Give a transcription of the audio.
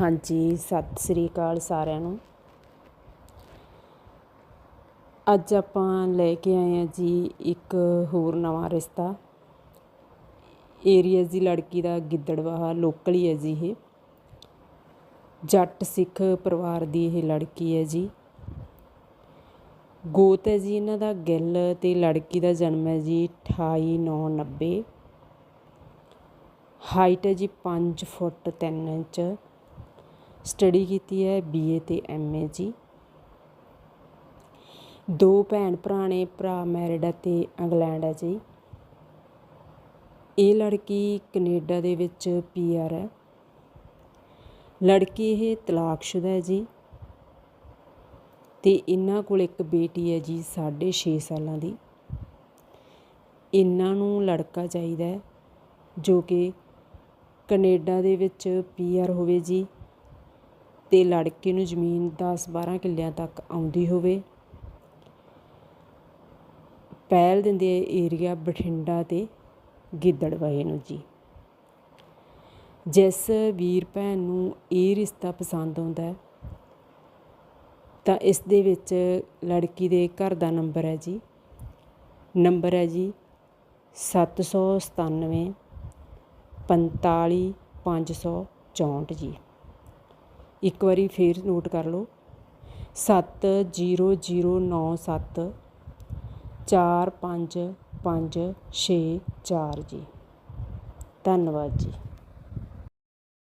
ਹਾਂਜੀ, ਸਤਿ ਸ੍ਰੀ ਅਕਾਲ ਸਾਰਿਆਂ ਨੂੰ। ਅੱਜ ਆਪਾਂ ਲੈ ਕੇ ਆਏ ਹਾਂ ਜੀ ਇੱਕ ਹੋਰ ਨਵਾਂ ਰਿਸ਼ਤਾ। ਏਰੀਆ ਦੀ ਲੜਕੀ ਦਾ ਗਿੱਦੜਵਾਹਾ ਲੋਕਲ ਹੀ ਹੈ ਜੀ ਇਹ। ਜੱਟ ਸਿੱਖ ਪਰਿਵਾਰ ਦੀ ਇਹ ਲੜਕੀ ਹੈ ਜੀ। ਗੋਤ ਹੈ ਜੀ ਇਹਨਾਂ ਦਾ, ਗਿੱਲ ਤੇ ਲੜਕੀ ਦਾ ਜਨਮ ਹੈ ਜੀ 28990 ਹਾਈਟ ਹੈ ਜੀ 5 ਫੁੱਟ 3 ਇੰਚ। ਸਟੱਡੀ ਕੀਤੀ ਹੈ ਬੀਏ ਤੇ ਐਮਏ ਜੀ। ਦੋ ਭੈਣ ਭਰਾ ਨੇ ਭਰਾ ਮੈਰਿਡ ਹੈ ਤੇ ਇੰਗਲੈਂਡ ਹੈ ਜੀ। ਇਹ ਲੜਕੀ ਕੈਨੇਡਾ ਦੇ ਵਿੱਚ ਪੀਆਰ ਹੈ। ਲੜਕੀ ਇਹ ਤਲਾਕਸ਼ੁਦਾ ਹੈ ਜੀ। ਤੇ ਇਹਨਾਂ ਕੋਲ ਇੱਕ ਬੇਟੀ ਹੈ ਜੀ 6.5 ਸਾਲਾਂ ਦੀ। ਇਹਨਾਂ ਨੂੰ ਲੜਕਾ ਚਾਹੀਦਾ ਹੈ, ਜੋ ਕਿ ਕੈਨੇਡਾ ਦੇ ਵਿੱਚ ਪੀਆਰ ਹੋਵੇ ਜੀ। ਤੇ ਲੜਕੇ ਨੂੰ ਜ਼ਮੀਨ 10-12 ਕਿੱਲਿਆਂ ਤੱਕ ਆਉਂਦੀ ਹੋਵੇ। ਪਹਿਲ ਦਿੰਦੇ ਏਰੀਆ ਬਠਿੰਡਾ ਤੇ ਗਿੱਦੜਵਾਹੇ ਨੂੰ ਜੀ। ਜਿਸ ਵੀਰ ਭੈਣ ਨੂੰ ਇਹ ਰਿਸ਼ਤਾ ਪਸੰਦ ਆਉਂਦਾ ਹੈ, ਤਾਂ ਇਸ ਦੇ ਵਿੱਚ ਲੜਕੀ ਦੇ ਘਰ ਦਾ ਨੰਬਰ ਹੈ ਜੀ। ਨੰਬਰ ਹੈ ਜੀ 797 45 564 ਜੀ। ਇੱਕ ਵਾਰੀ ਫੇਰ ਨੋਟ ਕਰ ਲਓ। 70097 45564 ਜੀ। ਧੰਨਵਾਦ ਜੀ।